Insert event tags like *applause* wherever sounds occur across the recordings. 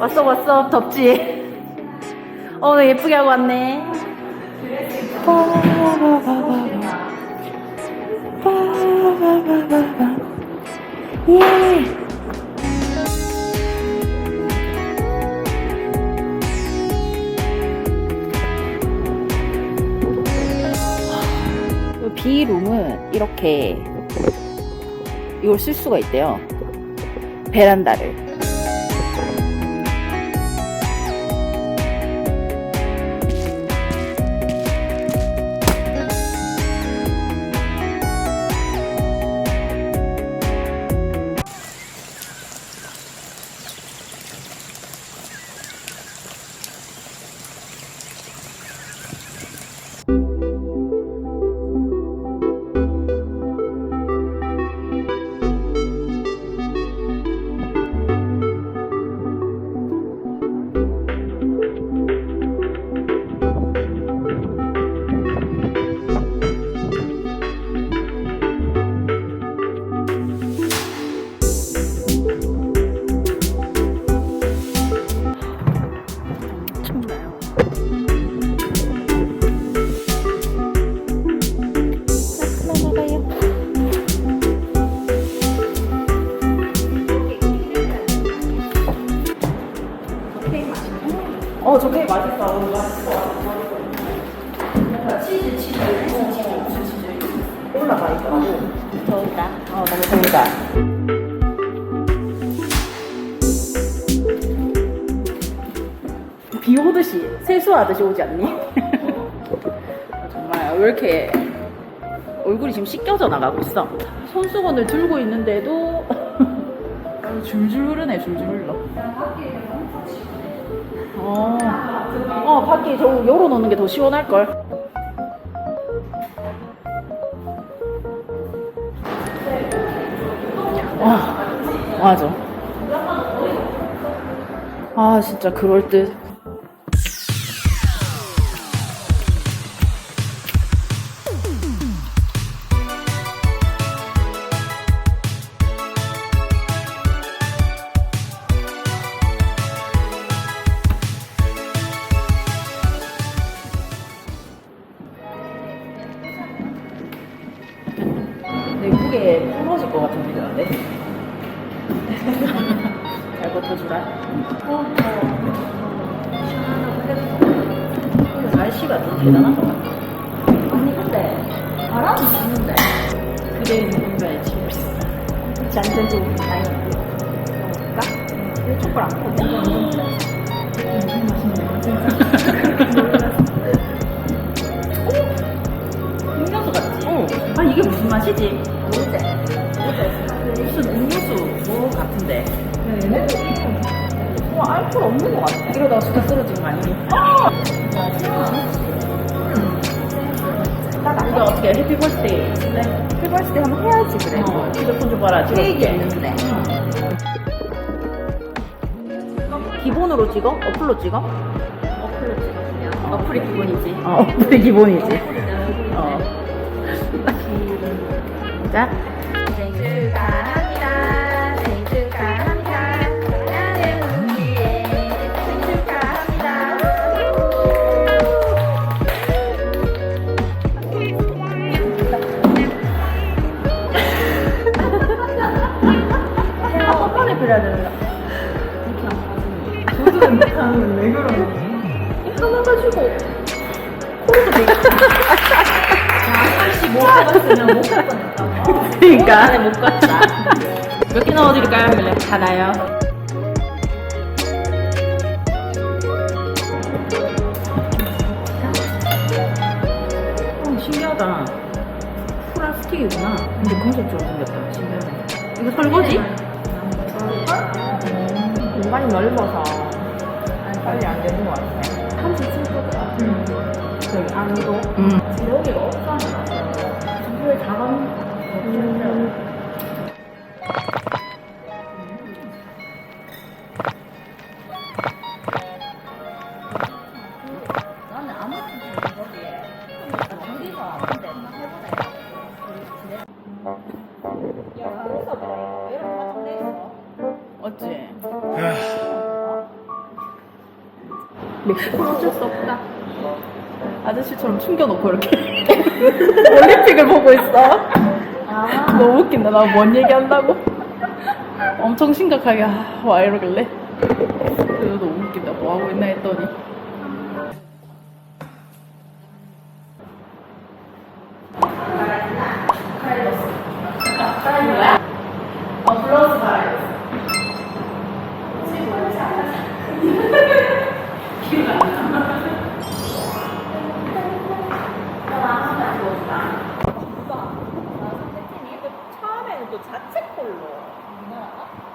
왔어 왔어 덥지? 어, 나 예쁘게 하고 왔네. 예. B룸은 이렇게 이걸 쓸 수가 있대요. 베란다를. 올라가 있더라고. 더우다. 어, 너무 더우다. 비 오듯이 세수하듯이 오지 않니? *laughs* 정말 왜 이렇게 얼굴이 지금 씻겨져 나가고 있어. 손수건을 들고 있는데도 *laughs* 줄줄 흐르네, 줄줄 흘러. 어, 어 밖에 저 열어놓는 게 더 시원할 걸. 아, 맞아. 아, 진짜 그럴 듯. 잘 버텨주라. 근데 날씨가 좀 대단한 것 같아. 아니, 근데 바람이 부는데. 그래, 누군가의 치얼스. 잔잔 좀 많이 먹을까? 왜 촛불 안 켜져? 음료수 같지? 어. 아 이게 무슨 맛이지? 모르지. 무슨 음료수 뭐 같은데. 와 알코올 없는 것 같아. 이러다가 수다 쓰러지는 거 아니니? 아! 이거 어떻게 해피 버스데이? 네. 해피 버스데이 한번 해야지 그래. 어, 휴대폰 좀 봐라. 케이크 있는데. 기본으로 찍어? 어플로 찍어? 어플로 찍어 그냥. 어플이 기본이지. 어, 어플이 기본이지. 어. 자. 생일 축하합니다. 생일 축하합니다. 못 못. 그러니까. 안에 못 갔다. 몇 개 넣어드릴까요? 하길래 하나요. 어, 신기하다. 플라스틱이구나. 근데 금속처럼 생겼다. 신기하네. 이거 설거지? 공간이 넓어서 빨리 안 되는 것 같아. 37도더라. 있어요. 안도 음. 제목이가 없어서 이거에 다감 음. 어째? 멕시코는 어쩔 수 없다. 아저씨처럼 숨겨놓고 이렇게 *laughs* 올림픽을 보고 있어. 너무 웃긴다. 나 뭔 얘기 한다고? 엄청 심각하게 아, 와 이러길래. 그래서 너무 웃긴다. 뭐 하고 있나 했더니. 어, 플러스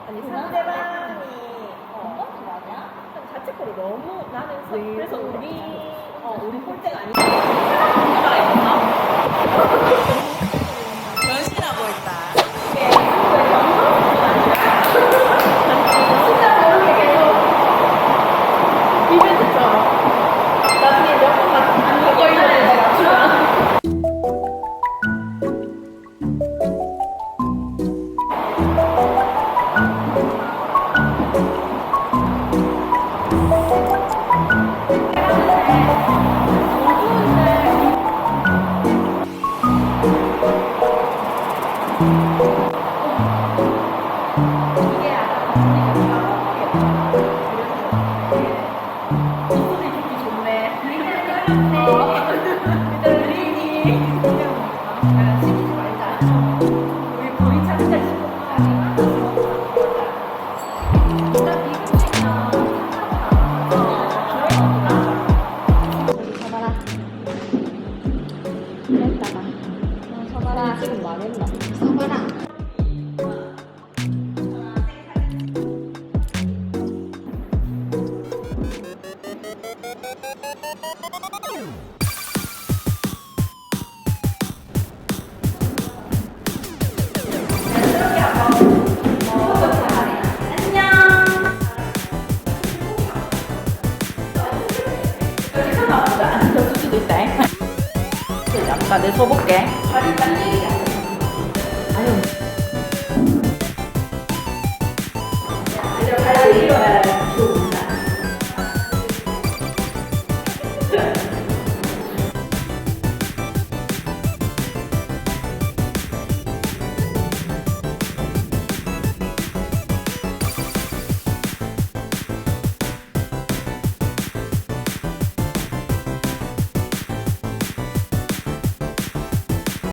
아니 상대방이 어, 자책골을 너무 나는 서, 그래서 우리 어 우리 꼴대가 아니고. 변신하고 *laughs* 했나? 안될 수도 있다. 나 내서 볼게. 아니,